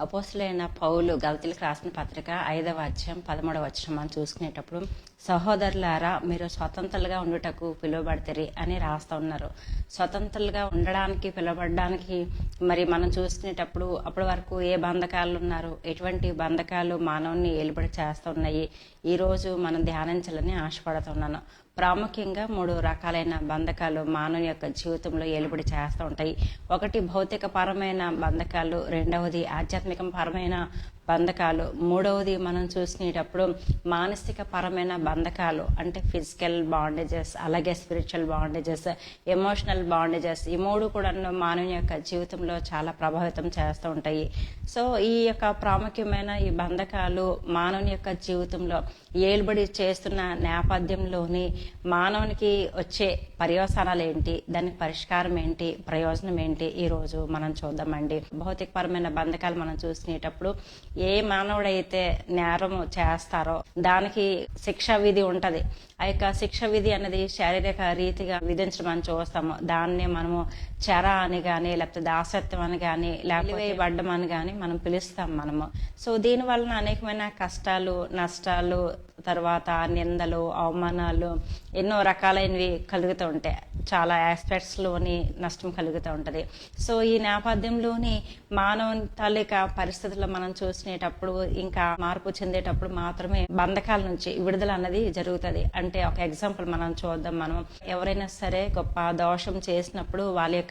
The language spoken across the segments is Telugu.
అపోసులైన పౌలు గలతీలకు రాసిన పత్రిక ఐదవ అధ్యాయం పదమూడవ వచనం మనం చూసుకునేటప్పుడు సహోదరులారా మీరు స్వతంత్రులుగా ఉండుటకు పిలువబడతారు అని రాస్తూ ఉన్నారు. స్వతంత్రులుగా ఉండడానికి పిలువబడడానికి మరి మనం చూసుకునేటప్పుడు అప్పటి వరకు ఏ బంధకాలు ఉన్నారు? ఎటువంటి బంధకాలు మానవుని ఏలుబడి చేస్తున్నాయి ఈరోజు మనం ధ్యానించాలని ఆశపడుతున్నాను. ప్రాముఖ్యంగా మూడు రకాలైన బంధకాలు మానవుని యొక్క జీవితంలో ఏలుబడి చేస్తూ ఉంటాయి. ఒకటి భౌతిక పరమైన బంధకాలు రెండవది ఆధ్యాత్మిక పరమైన బంధకాలు. మూడవది మనం చూసుకునేటప్పుడు మానసిక పరమైన బంధకాలు. అంటే ఫిజికల్ బాండేజెస్ అలాగే స్పిరిచువల్ బాండేజెస్ ఎమోషనల్ బాండేజెస్ ఈ మూడు కూడా మానవుని యొక్క జీవితంలో చాలా ప్రభావితం చేస్తూ ఉంటాయి. సో ఈ యొక్క ప్రాముఖ్యమైన ఈ బంధకాలు మానవుని యొక్క జీవితంలో ఏలుబడి చేస్తున్న నేపథ్యంలోని మానవునికి వచ్చే పర్యవసానాలు ఏంటి? దానికి పరిష్కారం ఏంటి? ప్రయోజనం ఏంటి? ఈరోజు మనం చూద్దామండి. భౌతికపరమైన బంధకాలు మనం చూసుకునేటప్పుడు ఏ మానవుడైతే నేరము చేస్తారో దానికి శిక్షా విధి ఉంటది. ఆ యొక్క శిక్ష విధి అనేది శారీరక రీతిగా విధించడం అని చూస్తాము. దాన్నే మనము చెర అని కానీ లేకపోతే దాసత్వం అని కానీ లేకపోతే పడ్డం అని కానీ మనం పిలుస్తాం మనము. సో దీని వలన అనేకమైన కష్టాలు నష్టాలు తర్వాత నిందలు అవమానాలు ఎన్నో రకాలైనవి కలుగుతూ ఉంటాయి. చాలా ఆస్పెక్ట్స్లోని నష్టం కలుగుతూ ఉంటుంది. సో ఈ నేపథ్యంలోని మానవ తాలూకా పరిస్థితుల్లో మనం చూసినప్పుడు ఇంకా మార్పు చెందేటప్పుడు మాత్రమే బంధకాల నుంచి విడుదల అన్నది జరుగుతుంది. అంటే ఒక ఎగ్జాంపుల్ మనం చూద్దాం మనం. ఎవరైనా సరే గొప్ప దోషం చేసినప్పుడు వాళ్ళ యొక్క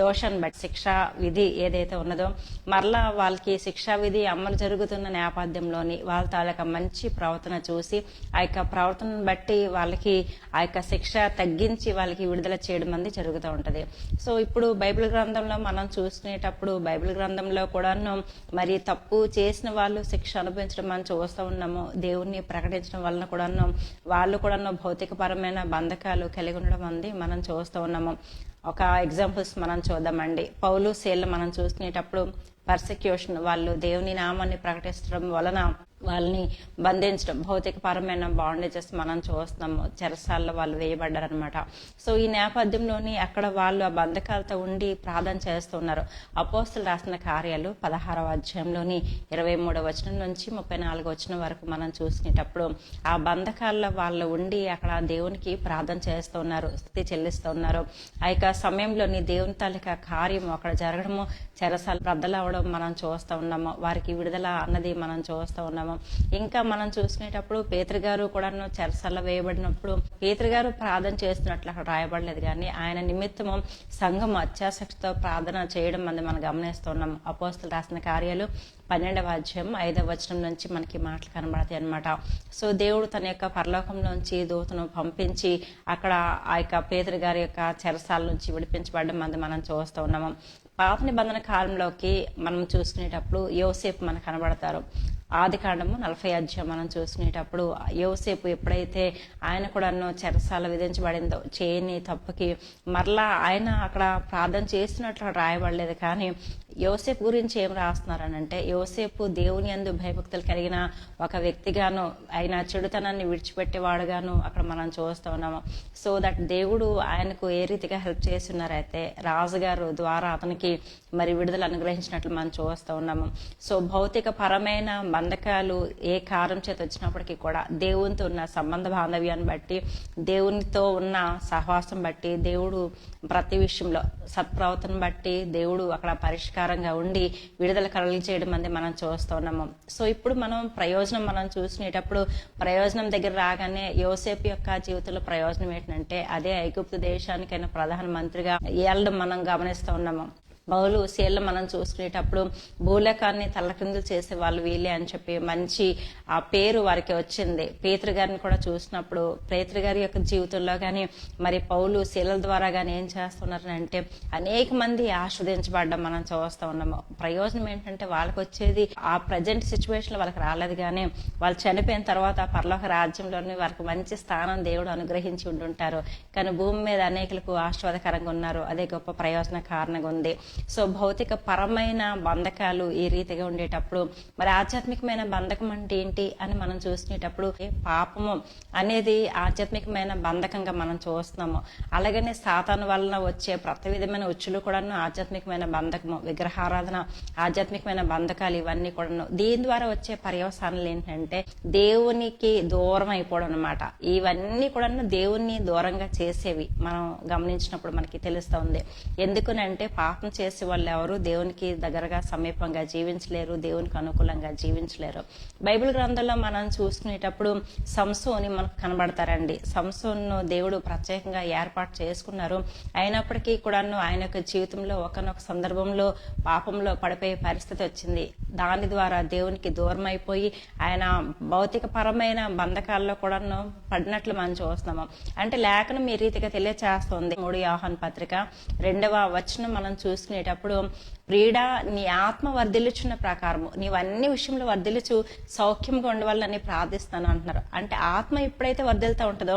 దోషాన్ని బట్టి శిక్షా విధి ఏదైతే ఉన్నదో మరలా వాళ్ళకి శిక్షా విధి అమలు జరుగుతున్న నేపథ్యంలోని వాళ్ళ తాలూకా మంచి ప్రవర్తన చూసి ఆ యొక్క ప్రవర్తనను బట్టి వాళ్ళకి ఆ యొక్క శిక్ష తగ్గించి వాళ్ళకి విడుదల చేయడం అనేది జరుగుతూ ఉంటుంది. సో ఇప్పుడు బైబిల్ గ్రంథంలో మనం చూసుకునేటప్పుడు బైబిల్ గ్రంథంలో కూడాను మరి తప్పు చేసిన వాళ్ళు శిక్ష అనుభవించడం మనం చూస్తూ ఉన్నాము. దేవుణ్ణి ప్రకటించడం వలన కూడాను వాళ్ళు కూడాను భౌతికపరమైన బంధకాలు కలిగి ఉండడం అనేది మనం చూస్తూ ఉన్నాము. ఒక ఎగ్జాంపుల్స్ మనం చూద్దామండి. పౌలు సేల్ మనం చూసుకునేటప్పుడు పర్సిక్యూషన్ వాళ్ళు దేవుని నామాన్ని ప్రకటించడం వలన వాళ్ళని బంధించడం భౌతిక పరమైన బాండేజెస్ మనం చూస్తున్నాము. చెరసాల్లో వాళ్ళు వేయబడ్డారనమాట సో ఈ నేపథ్యంలోని అక్కడ వాళ్ళు ఆ బంధకాలతో ఉండి ప్రార్థన చేస్తున్నారు. అపోస్తులు రాసిన కార్యాలు పదహారవ అధ్యాయంలోని ఇరవై మూడవ వచనం నుంచి ముప్పై నాలుగు వచనం వరకు మనం చూసినప్పుడు ఆ బంధకాల్లో వాళ్ళు ఉండి అక్కడ దేవునికి ప్రార్థన చేస్తున్నారు స్థితి చెల్లిస్తున్నారు. ఆ యొక్క సమయంలోని దేవుని తాలిక కార్యం అక్కడ జరగడము చెరసాలు రద్దలవడం మనం చూస్తూ ఉన్నాము. వారికి విడుదల అన్నది మనం చూస్తూ ఉన్నాము. ఇంకా మనం చూసుకునేటప్పుడు పేతృగారు కూడా చెరసల్ల వేయబడినప్పుడు పేతృగారు ప్రార్థన చేస్తున్నట్లు అక్కడ రాయబడలేదు. కానీ ఆయన నిమిత్తము సంఘం అత్యాసక్తితో ప్రార్థన చేయడం అనేది మనం గమనిస్తున్నాం అపోస్తులు రాసిన కార్యాలు పన్నెండవ అధ్యాయం ఐదవ వచనం నుంచి మనకి మాటలు కనబడతాయి అనమాట సో దేవుడు తన యొక్క పరలోకంలోంచి దూతను పంపించి అక్కడ ఆ యొక్క పేదరి గారి యొక్క చెరసాల నుంచి విడిపించబడడం అది మనం చూస్తూ ఉన్నాము. పాత నిబంధన కాలంలోకి మనం చూసుకునేటప్పుడు యోసేపు మనకు కనబడతారు. ఆది కాండము నలభై అధ్యాయం మనం చూసుకునేటప్పుడు యోసేపు ఎప్పుడైతే ఆయన కూడా చెరసాల విధించబడిందో చేయని తప్పుకి మరలా ఆయన అక్కడ ప్రార్థన చేసినట్లు రాయబడలేదు. కానీ యోసేపు గురించి ఏం రాస్తున్నారనంటే యోసేపు దేవుని అందు భయభక్తులు కలిగిన ఒక వ్యక్తిగాను ఆయన చెడుతనాన్ని విడిచిపెట్టేవాడుగాను అక్కడ మనం చూస్తూ ఉన్నాము. సో దట్ దేవుడు ఆయనకు ఏ రీతిగా హెల్ప్ చేస్తున్నారైతే రాజుగారు ద్వారా అతనికి మరి విడుదల అనుగ్రహించినట్లు మనం చూస్తూ ఉన్నాము. సో భౌతిక పరమైన బంధకాలు ఏ కారం చేత వచ్చినప్పటికీ కూడా దేవునితో ఉన్న సంబంధ బాంధవ్యాన్ని బట్టి దేవునితో ఉన్న సహవాసం బట్టి దేవుడు ప్రతి విషయంలో సత్ప్రవర్తన బట్టి దేవుడు అక్కడ పరిష్కారంగా ఉండి విడుదల కలగ చేయడం అనేది మనం చూస్తూ ఉన్నాము. సో ఇప్పుడు మనం ప్రయోజనం మనం చూసినప్పుడు ప్రయోజనం దగ్గర రాగానే యోసేపు యొక్క జీవితంలో ప్రయోజనం ఏంటంటే అదే ఐగుప్తు దేశానికైనా ప్రధానమంత్రిగా వెళ్ళడం మనం గమనిస్తూ ఉన్నాము. బౌలు సీళ్ళు మనం చూసుకునేటప్పుడు భూలకాన్ని తల్లకిందులు చేసే వాళ్ళు వీళ్ళే అని చెప్పి మంచి ఆ పేరు వారికి వచ్చింది. పేతృ గారిని కూడా చూసినప్పుడు పేతృ గారి యొక్క జీవితంలో కానీ మరి పౌలు శీలల ద్వారా కానీ ఏం చేస్తున్నారు అంటే అనేక మంది ఆస్వాదించబడ్డం మనం చూస్తూ ఉన్నాము. ప్రయోజనం ఏంటంటే వాళ్ళకి వచ్చేది ఆ ప్రజెంట్ సిచ్యువేషన్ వాళ్ళకి రాలేదు కానీ వాళ్ళు చనిపోయిన తర్వాత ఆ పరలోక రాజ్యంలోని వారికి మంచి స్థానం దేవుడు అనుగ్రహించి ఉంటుంటారు కానీ భూమి మీద అనేకులకు ఆస్వాదకరంగా ఉన్నారు. అదే గొప్ప ప్రయోజన కారణంగా ఉంది. సో భౌతిక పరమైన బంధకాలు ఈ రీతిగా ఉండేటప్పుడు మరి ఆధ్యాత్మికమైన బంధకం అంటే ఏంటి అని మనం చూసుకునేటప్పుడు పాపము అనేది ఆధ్యాత్మికమైన బంధకంగా మనం చూస్తున్నాము. అలాగనే సాతాను వలన వచ్చే ప్రతి విధమైన ఉచ్చులు కూడాను ఆధ్యాత్మికమైన బంధకము విగ్రహారాధన ఆధ్యాత్మికమైన బంధకాలు ఇవన్నీ కూడాను. దీని ద్వారా వచ్చే పర్యవసానాలు ఏంటంటే దేవునికి దూరం అయిపోవడం అనమాట ఇవన్నీ కూడాను దేవుణ్ణి దూరంగా చేసేవి మనం గమనించినప్పుడు మనకి తెలుస్తుంది. ఎందుకునంటే పాపం చేసే వాళ్ళు ఎవరు దేవునికి దగ్గరగా సమీపంగా జీవించలేరు దేవునికి అనుకూలంగా జీవించలేరు. బైబిల్ గ్రంథంలో మనం చూసుకునేటప్పుడు సంసోని మనకు కనబడతారండి. సంసోన్ను దేవుడు ప్రత్యేకంగా ఏర్పాటు చేసుకున్నారు. అయినప్పటికీ కూడాను ఆయన యొక్క జీవితంలో ఒకనొక సందర్భంలో పాపంలో పడిపోయే పరిస్థితి వచ్చింది. దాని ద్వారా దేవునికి దూరం అయిపోయి ఆయన భౌతిక పరమైన బంధకాల్లో కూడాను పడినట్లు మనం చూస్తున్నాము. అంటే లేఖనం ఈ రీతిగా తెలియచేస్తుంది. మూడు యోహాన్ పత్రిక రెండవ వచనం మనం చూసుకునేటప్పుడు ప్రీడ నీ ఆత్మ వర్ధిల్లుచున్న ప్రకారము. నీవు అన్ని విషయంలో వర్ధిల్లుచు సౌఖ్యంగా ఉండవాలని ప్రార్థిస్తాను అంటున్నారు. అంటే ఆత్మ ఎప్పుడైతే వర్ధిల్తా ఉంటుందో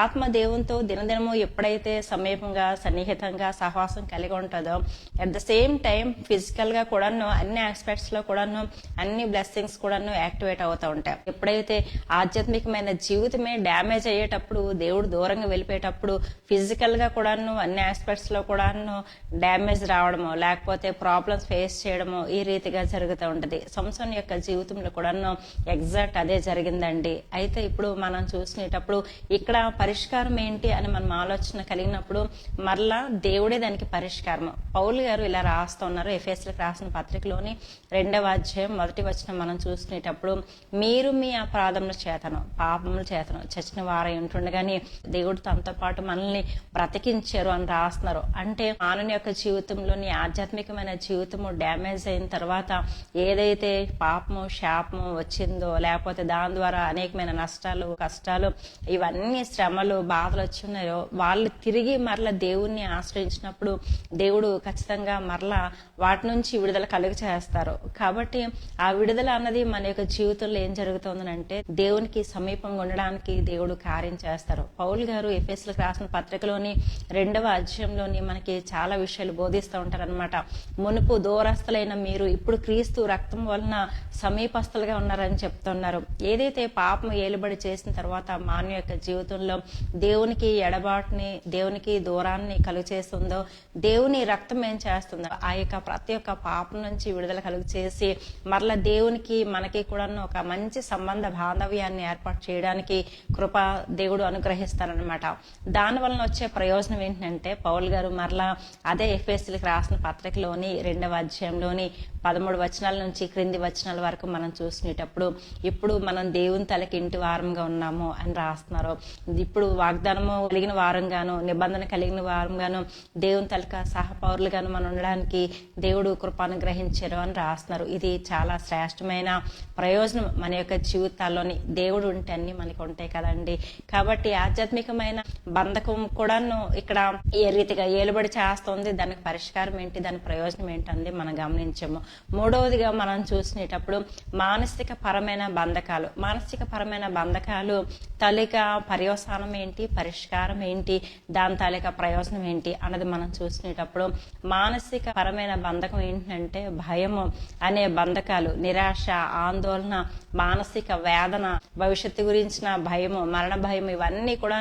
ఆత్మ దేవునితో దినదినము ఎప్పుడైతే సమీపంగా సన్నిహితంగా సహవాసం కలిగి ఉంటుందో అట్ ద సేమ్ టైం ఫిజికల్గా కూడాను అన్ని ఆస్పెక్ట్స్లో కూడాను అన్ని బ్లెస్సింగ్స్ కూడాను యాక్టివేట్ అవుతూ ఉంటాయి. ఎప్పుడైతే ఆధ్యాత్మికమైన జీవితమే డ్యామేజ్ అయ్యేటప్పుడు దేవుడు దూరంగా వెళ్ళిపోయేటప్పుడు ఫిజికల్గా కూడాను అన్ని ఆస్పెక్ట్స్లో కూడాను డ్యామేజ్ రావడము లేకపోతే ప్రాబ్లమ్స్ ఫేస్ చేయడము ఈ రీతిగా జరుగుతూ ఉంటుంది. సంసోన్ యొక్క జీవితంలో కూడాను ఎగ్జాక్ట్ అదే జరిగిందండి. అయితే ఇప్పుడు మనం చూసుకునేటప్పుడు ఇక్కడ పరిష్కారం ఏంటి అని మనం ఆలోచన కలిగినప్పుడు మరలా దేవుడే దానికి పరిష్కారం పౌలు గారు ఇలా రాస్తూ ఉన్నారు ఎఫ్ఎస్లకు రాసిన పత్రికలోని రెండవ అధ్యాయం మొదటి వచ్చిన మనం చూసుకునేటప్పుడు మీరు మీ అపరాధముల చేతను పాపముల చేతను చచ్చిన వారై ఉంటుండగాని దేవుడు తనతో పాటు మనల్ని బ్రతికించారు అని రాస్తున్నారు. అంటే మానవుని యొక్క జీవితంలోని ఆధ్యాత్మికమైన జీవితము డ్యామేజ్ అయిన తర్వాత ఏదైతే పాపము శాపము వచ్చిందో లేకపోతే దాని ద్వారా అనేకమైన నష్టాలు కష్టాలు ఇవన్నీ శ్రమలు బాధలు వచ్చిన్నాయో వాళ్ళు తిరిగి మరల దేవుణ్ణి ఆశ్రయించినప్పుడు దేవుడు ఖచ్చితంగా మరలా వాటి నుంచి విడుదల కలుగ చేస్తారు. కాబట్టి ఆ విడుదల అన్నది మన యొక్క జీవితంలో ఏం జరుగుతుందనంటే దేవునికి సమీపంగా ఉండడానికి దేవుడు కార్యం చేస్తారు. పౌల్ గారు ఎఫ్ఎస్లకు రాసిన పత్రికలోని రెండవ అధ్యాయంలోని మనకి చాలా విషయాలు బోధిస్తూ ఉంటారనమాట మునుపు దూరస్తులైన మీరు ఇప్పుడు క్రీస్తు రక్తం వలన సమీపస్తులుగా ఉన్నారని చెప్తున్నారు. ఏదైతే పాపం ఏలుబడి చేసిన తర్వాత మానవ యొక్క జీవితంలో దేవునికి ఎడబాటుని దేవునికి దూరాన్ని కలుగు చేస్తుందో దేవుని రక్తం ఏం చేస్తుందో ఆ యొక్క ప్రతి ఒక్క పాపం నుంచి విడుదల కలుగు చేసి మరలా దేవునికి మనకి కూడా ఒక మంచి సంబంధ బాంధవ్యాన్ని ఏర్పాటు చేయడానికి కృప దేవుడు అనుగ్రహిస్తారనమాట దాని వలన వచ్చే ప్రయోజనం ఏంటంటే పౌల్ గారు మరలా అదే ఎఫ్ఎస్సీలకు రాసిన పత్రికలోని రెండవ అధ్యాయంలోని పదమూడు వచనాల నుంచి క్రింది వచనాల వరకు మనం చూసినప్పుడు ఇప్పుడు మనం దేవుని తలకి ఇంటి వారంగా ఉన్నాము అని రాస్తున్నారు. ఇప్పుడు వాగ్దానము కలిగిన వారంగాను నిబంధన కలిగిన వారంగాను దేవుని తలక సహపౌరులుగాను మనం ఉండడానికి దేవుడు కృపాను గ్రహించారు అని రాస్తున్నారు. ఇది చాలా శ్రేష్టమైన ప్రయోజనం మన యొక్క జీవితాల్లోని దేవుడు ఉంటే అన్ని మనకి ఉంటాయి కదండి. కాబట్టి ఆధ్యాత్మికమైన బంధకం కూడాను ఇక్కడ ఏ రీతిగా ఏలుబడి చేస్తుంది? దానికి పరిష్కారం ఏంటి? దాని ప్రయోజనం ఏంటంది? మనం గమనించము. మూడవదిగా మనం చూసినప్పుడు మానసిక పరమైన బంధకాలు. మానసిక పరమైన బంధకాలు తలిక పర్యవసానం ఏంటి పరిష్కారం ఏంటి దాని తాలిక ప్రయోజనం ఏంటి అన్నది మనం చూసినప్పుడు మానసిక పరమైన బంధకం ఏంటంటే భయము అనే బంధకాలు నిరాశ ఆందోళన మానసిక వేదన భవిష్యత్తు గురించిన భయము మరణ భయం ఇవన్నీ కూడా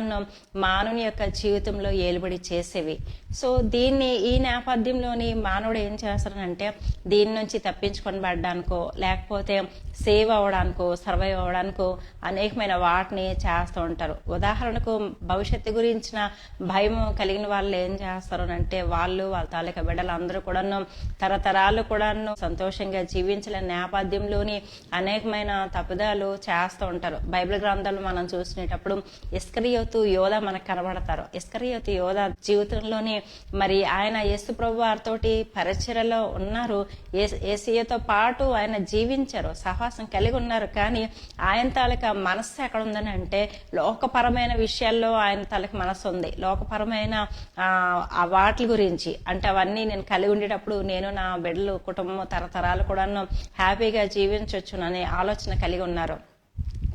మానవుని యొక్క జీవితంలో ఏలుబడి చేసేవి. సో దీన్ని ఈ నేపథ్యంలోని మానవుడు ఏం చేస్తారంటే దీని నుంచి తప్పించుకొని పడ్డానికో లేకపోతే సేవ్ అవ్వడానికో సర్వైవ్ అవ్వడానికో అనేకమైన వాటిని చేస్తూ ఉంటారు. ఉదాహరణకు భవిష్యత్తు గురించిన భయం కలిగిన వాళ్ళు ఏం చేస్తారు అంటే వాళ్ళు వాళ్ళ తాలూకా బిడ్డలు అందరూ కూడాను తరతరాలు కూడాను సంతోషంగా జీవించిన నేపథ్యంలోని అనేకమైన తప్పుదాలు చేస్తూ ఉంటారు. బైబిల్ గ్రంథాలు మనం చూసినప్పుడు ఇస్కరియోతు యోధ మనకు కనబడతారు. ఇస్కరియోతు యోధ జీవితంలోని మరి ఆయన యేసు ప్రభు వారితోటి పరిచయలో ఉన్నారు. ఏసీయతో పాటు ఆయన జీవించారు. సహ సహవాసం కలిగి ఉన్నారు. కానీ ఆయన తాలూకా మనస్సు ఎక్కడ ఉందని అంటే లోకపరమైన విషయాల్లో ఆయన తాలూకా మనస్సు ఉంది. లోకపరమైన ఆ వాటి గురించి అంటే అవన్నీ నేను కలిగి ఉండేటప్పుడు నేను నా బిడ్డలు కుటుంబం తరతరాలు కూడాను హ్యాపీగా జీవించవచ్చు అనే ఆలోచన కలిగి ఉన్నారు.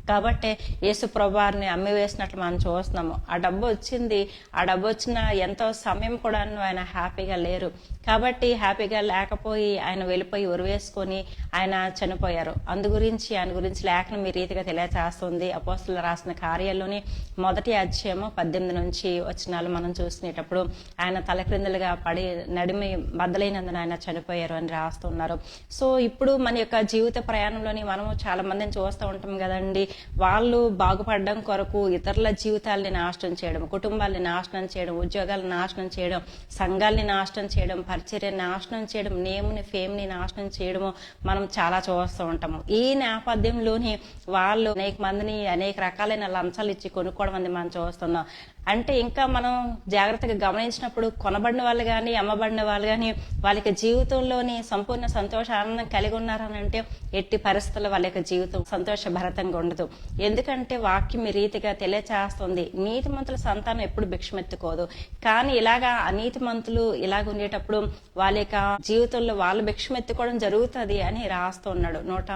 కాబట్టి యేసు ప్రభువారిని అమ్మి వేసినట్లు మనం చూస్తున్నాము. ఆ డబ్బు వచ్చింది. ఆ డబ్బు వచ్చిన ఎంతో సమయం కూడా ఆయన హ్యాపీగా లేరు. కాబట్టి హ్యాపీగా లేకపోయి ఆయన వెళ్ళిపోయి ఉరివేసుకొని ఆయన చనిపోయారు. అందు గురించి ఆయన గురించి లేఖనం ఈ రీతిగా తెలియచేస్తుంది. అపోస్తులు రాసిన కార్యాల్లోని మొదటి అధ్యాయము పద్దెనిమిది నుంచి వచ్చినాలు మనం చూసుకునేటప్పుడు ఆయన తలక్రిందులుగా పడి నడిమి బద్దలైనందున ఆయన చనిపోయారు అని రాస్తున్నారు. సో ఇప్పుడు మన యొక్క జీవిత ప్రయాణంలోని మనము చాలా మందిని చూస్తూ ఉంటాం కదండి. వాళ్ళు బాగుపడడం కొరకు ఇతరుల జీవితాల్ని నాశనం చేయడం కుటుంబాల్ని నాశనం చేయడం ఉద్యోగాలను నాశనం చేయడం సంఘాల్ని నాశనం చేయడం పరిచర్య నాశనం చేయడం నేమ్ని ఫేమ్ని నాశనం చేయడము మనం చాలా చూస్తూ ఉంటాము. ఈ నేపథ్యంలోని వాళ్ళు అనేక మందిని అనేక రకాలైన లంచాలు ఇచ్చి కొనుక్కోవడం అనేది మనం చూస్తున్నాం. అంటే ఇంకా మనం జాగ్రత్తగా గమనించినప్పుడు కొనబడిన వాళ్ళు కానీ అమ్మబడిన వాళ్ళు కానీ వాళ్ళకి జీవితంలోని సంపూర్ణ సంతోష ఆనందం కలిగి ఉన్నారని అంటే ఎట్టి పరిస్థితుల్లో వాళ్ళ యొక్క జీవితం సంతోషభరితంగా ఉండదు. ఎందుకంటే వాక్యం రీతిగా తెలియచేస్తుంది. నీతిమంతుల సంతానం ఎప్పుడు భిక్షమెత్తుకోదు. కానీ ఇలాగా అనీతిమంతులు ఇలాగ ఉండేటప్పుడు వాళ్ళ యొక్క జీవితంలో వాళ్ళు భిక్షమెత్తుకోవడం జరుగుతుంది అని రాస్తున్నాడు నూట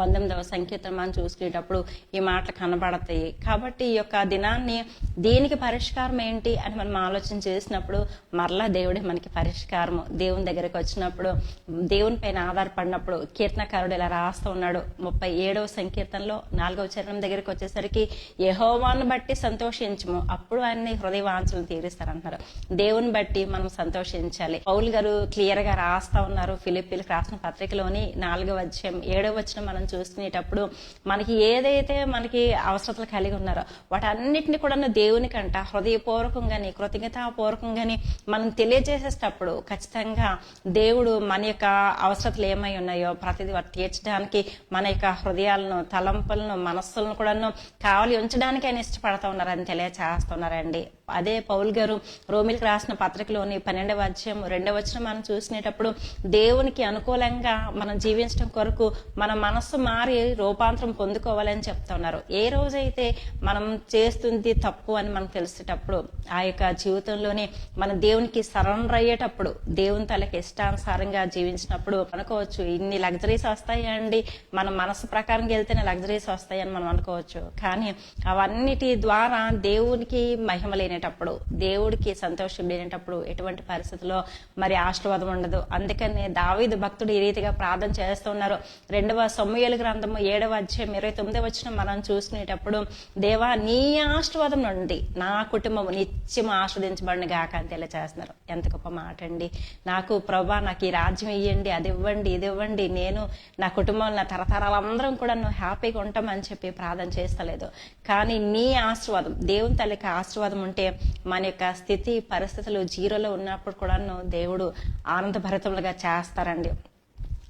పంతొమ్మిదవ సంకీర్తనం మనం చూసుకునేటప్పుడు ఈ మాటలు కనబడతాయి. కాబట్టి ఈ యొక్క దినాన్ని దీనికి పరిష్కారం ఏంటి అని మనం ఆలోచన చేసినప్పుడు మరలా దేవుడే మనకి పరిష్కారము. దేవుని దగ్గరికి వచ్చినప్పుడు దేవుని పైన ఆధారపడినప్పుడు కీర్తనకారుడు ఇలా రాస్తూ ఉన్నాడు. ముప్పై ఏడవ సంకీర్తనలో నాలుగవ చరణం దగ్గరికి వచ్చేసరికి యహోవాను బట్టి సంతోషించము. అప్పుడు ఆయన్ని హృదయ వాంఛలను తీరుస్తారంటున్నారు. దేవుని బట్టి మనం సంతోషించాలి. పౌల్ గారు క్లియర్గా రాస్తా ఉన్నారు. ఫిలిపిల్ రాసిన పత్రికలోని నాలుగవ అధ్యాయం ఏడవ వచ్చిన మనం చూసుకునేటప్పుడు మనకి ఏదైతే మనకి అవసరతలు కలిగి ఉన్నారో వాటన్నిటిని కూడా దేవునికంట హృదయపూర్వకంగాని కృతజ్ఞతాపూర్వకంగాని మనం తెలియజేసేటప్పుడు ఖచ్చితంగా దేవుడు మన యొక్క అవసరతలు ఏమై ఉన్నాయో ప్రతిదీ వారు తీర్చడానికి మన యొక్క హృదయాలను తలంపులను మనస్సులను కూడాను కావలి ఉంచడానికి ఆయన ఇష్టపడతా ఉన్నారని తెలియచేస్తున్నారండి. అదే పౌల్ గారు రోమిల్కి రాసిన పత్రికలోని పన్నెండవ అధ్యాయం రెండవ వచ్చిన మనం చూసినప్పుడు దేవునికి అనుకూలంగా మనం జీవించడం కొరకు మన మనస్సు మారి రూపాంతరం పొందుకోవాలని చెప్తున్నారు. ఏ రోజైతే మనం చేస్తుంది తప్పు అని మనకు తెలిసేటప్పుడు ఆ యొక్క జీవితంలోనే మన దేవునికి సరెండర్ అయ్యేటప్పుడు దేవుని తలకి ఇష్టానుసారంగా జీవించినప్పుడు అనుకోవచ్చు ఇన్ని లగ్జరీస్ వస్తాయండి మన మనసు ప్రకారం వెళ్తేనే లగ్జరీస్ వస్తాయని మనం అనుకోవచ్చు. కానీ అవన్నిటి ద్వారా దేవునికి మహిమ లేనేటప్పుడు దేవుడికి సంతోషం లేనేటప్పుడు ఎటువంటి పరిస్థితుల్లో మరి ఆశీర్వాదం ఉండదు. అందుకని దావీదు భక్తుడు ఈ రీతిగా ప్రార్థన చేస్తున్నారు రెండవ సొమ్ము సొమ్మయ్యల గ్రంథము ఏడవ అధ్యాయం ఇరవై తొమ్మిది వచ్చిన మనం చూసుకునేటప్పుడు దేవా నీ ఆశీర్వాదం నుండి నా కుటుంబం నిత్యం ఆస్వాదించబడిన గాక అని తెలియజేస్తున్నారు ఎంత గొప్ప మాట అండి నాకు ప్రభా నాకు ఈ రాజ్యం ఇవ్వండి అది ఇవ్వండి ఇది ఇవ్వండి. నేను నా కుటుంబం నా తరతరాలందరం కూడా నువ్వు హ్యాపీగా ఉంటామని చెప్పి ప్రార్థన చేస్తలేదు. కానీ నీ ఆశీర్వాదం దేవుని తల్లికి ఆశీర్వాదం ఉంటే మన యొక్క స్థితి పరిస్థితులు జీరోలో ఉన్నప్పుడు కూడా దేవుడు ఆనందభరితములుగా చేస్తారండి.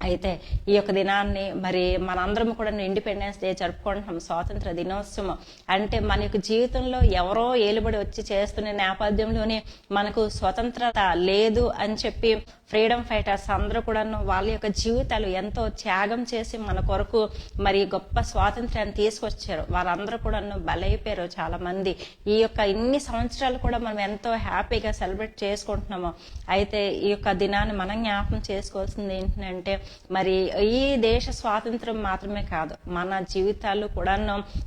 అయితే ఈ యొక్క దినాన్ని మరి మనందరం కూడా ఇండిపెండెన్స్ డే జరుపుకుంటున్నాం. స్వాతంత్ర దినోత్సవం. అంటే మన యొక్క జీవితంలో ఎవరో ఏలుబడి వచ్చి చేస్తున్న నేపథ్యంలోనే మనకు స్వతంత్రత లేదు అని చెప్పి ఫ్రీడమ్ ఫైటర్స్ అందరూ కూడాను వాళ్ళ యొక్క జీవితాలు ఎంతో త్యాగం చేసి మన కొరకు మరి గొప్ప స్వాతంత్ర్యాన్ని తీసుకొచ్చారు. వాళ్ళందరూ కూడాను బలైపోయారు చాలా మంది ఈ యొక్క ఇన్ని సంవత్సరాలు కూడా మనం ఎంతో హ్యాపీగా సెలబ్రేట్ చేసుకుంటున్నాము. అయితే ఈ యొక్క దినాన్ని మనం జ్ఞాపకం చేసుకోవాల్సింది ఏంటంటే మరి ఈ దేశ స్వాతంత్రం మాత్రమే కాదు మన జీవితాలు కూడా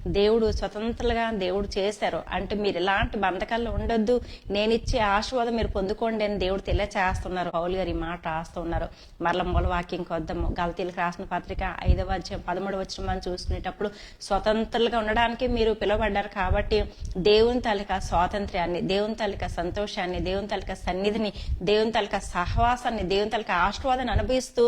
దేవుడు స్వతంత్రంగా దేవుడు చేశారు. అంటే మీరు ఎలాంటి బంధకాల్లో ఉండొద్దు నేను ఇచ్చే ఆశీర్వాదం మీరు పొందుకోండి అని దేవుడు తెలియచేస్తున్నారు. పౌలు గారు ఈ మాట రాస్తున్నారు మరల మూల వాక్యం కొద్దాము గల్తీలకు రాసిన పత్రిక ఐదవ అధ్యాయం పదమూడు వచ్చిన మనం చూసుకునేటప్పుడు స్వతంత్రులుగా ఉండడానికి మీరు పిలువబడ్డారు కాబట్టి దేవుని తాలూకా స్వాతంత్ర్యాన్ని దేవుని తాలూకా సంతోషాన్ని దేవుని తాలూకా సన్నిధిని దేవుని తాలూకా సహవాసాన్ని దేవుని తాలూకా ఆశీర్వాదాన్ని అనుభవిస్తూ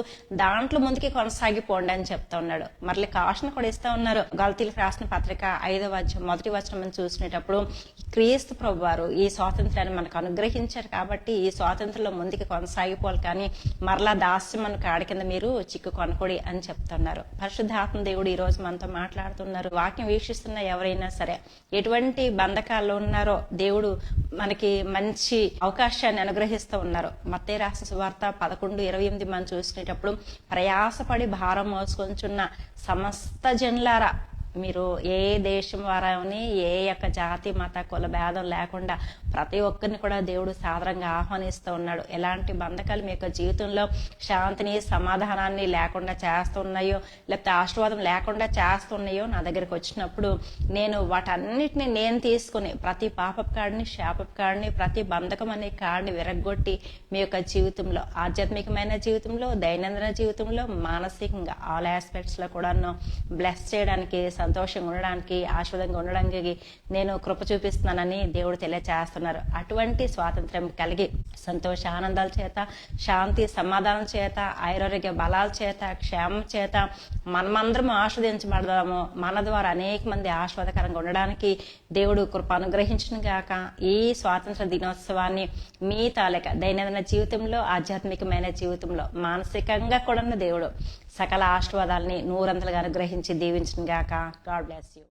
దాంట్లో ముందుకి కొనసాగిపోండి అని చెప్తా ఉన్నాడు. మరలి కాషన్ కూడా ఇస్తా ఉన్నారు. గల్తీలకు రాసిన పత్రిక ఐదవ అధ్యాయం మొదటి వచనం చూసినప్పుడు క్రీస్తు ప్రభు వారు ఈ స్వాతంత్ర్యాన్ని మనకు అనుగ్రహించారు కాబట్టి ఈ స్వాతంత్రంలో ముందుకి కొనసాగిపోవాలి కానీ మరలా దాస్యం మన కాడ కింద మీరు చిక్కు కొనకూడి అని చెప్తున్నారు పరిశుద్ధాత్మ దేవుడు ఈ రోజు మనతో మాట్లాడుతున్నారు. వాక్యం వీక్షిస్తున్న ఎవరైనా సరే ఎటువంటి బంధకాల్లో ఉన్నారో దేవుడు మనకి మంచి అవకాశాన్ని అనుగ్రహిస్తూ ఉన్నారు. మత్తే రాసిన సువార్త పదకొండు ఇరవై ఎనిమిది మనం చూసుకునేటప్పుడు ప్రయాసపడి భారం మోసుకొంచున్న సమస్త జన్లారా మీరు ఏ దేశం వారని ఏ యొక్క జాతి మత కుల భేదం లేకుండా ప్రతి ఒక్కరిని కూడా దేవుడు సాధారణంగా ఆహ్వానిస్తూ ఉన్నాడు. ఎలాంటి బంధకాలు మీ యొక్క జీవితంలో శాంతిని సమాధానాన్ని లేకుండా చేస్తున్నాయో లేకపోతే ఆశీర్వాదం లేకుండా చేస్తున్నాయో నా దగ్గరికి వచ్చినప్పుడు నేను వాటన్నిటిని నేను తీసుకుని ప్రతి పాపపు కాడిని శాపపు కాడిని ప్రతి బంధకం అనే కాడిని విరగ్గొట్టి మీ యొక్క జీవితంలో ఆధ్యాత్మికమైన జీవితంలో దైనందిన జీవితంలో మానసికంగా ఆల్ ఆస్పెక్ట్స్లో కూడాను బ్లెస్ చేయడానికి సంతోషంగా ఉండడానికి ఆశీర్వాదంగా ఉండడానికి నేను కృప చూపిస్తున్నానని దేవుడు తెలియచేస్తున్నారు. అటువంటి స్వాతంత్రం కలిగి సంతోష ఆనందాల చేత శాంతి సమాధానం చేత ఆయురారోగ్య బలాల చేత క్షేమం చేత మనమందరం ఆస్వాదించబడదాము మన ద్వారా అనేక మంది ఆస్వాదకరంగా ఉండడానికి దేవుడు కృప అనుగ్రహించిన గాక ఈ స్వాతంత్ర దినోత్సవాన్ని మీ తాలూకా దైనందిన జీవితంలో ఆధ్యాత్మికమైన జీవితంలో మానసికంగా కూడా దేవుడు సకల ఆశీర్వాదాలని నూరంతలుగా అనుగ్రహించి దీవించిన గాక గాడ్ బ్లెస్ యూ